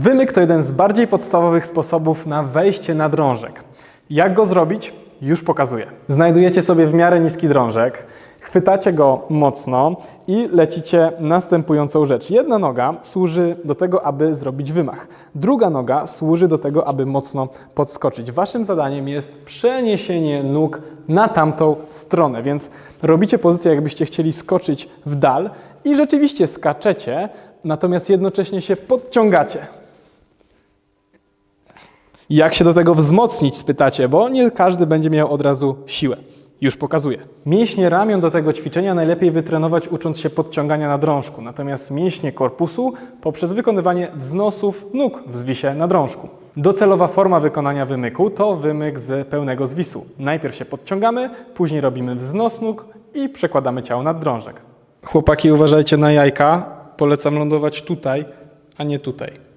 Wymyk to jeden z bardziej podstawowych sposobów na wejście na drążek. Jak go zrobić? Już pokazuję. Znajdujecie sobie w miarę niski drążek, chwytacie go mocno i lecicie następującą rzecz. Jedna noga służy do tego, aby zrobić wymach. Druga noga służy do tego, aby mocno podskoczyć. Waszym zadaniem jest przeniesienie nóg na tamtą stronę, więc robicie pozycję, jakbyście chcieli skoczyć w dal i rzeczywiście skaczecie, natomiast jednocześnie się podciągacie. Jak się do tego wzmocnić, spytacie, bo nie każdy będzie miał od razu siłę. Już pokazuję. Mięśnie ramion do tego ćwiczenia najlepiej wytrenować ucząc się podciągania na drążku, natomiast mięśnie korpusu poprzez wykonywanie wznosów nóg w zwisie na drążku. Docelowa forma wykonania wymyku to wymyk z pełnego zwisu. Najpierw się podciągamy, później robimy wznos nóg i przekładamy ciało nad drążek. Chłopaki, uważajcie na jajka. Polecam lądować tutaj, a nie tutaj.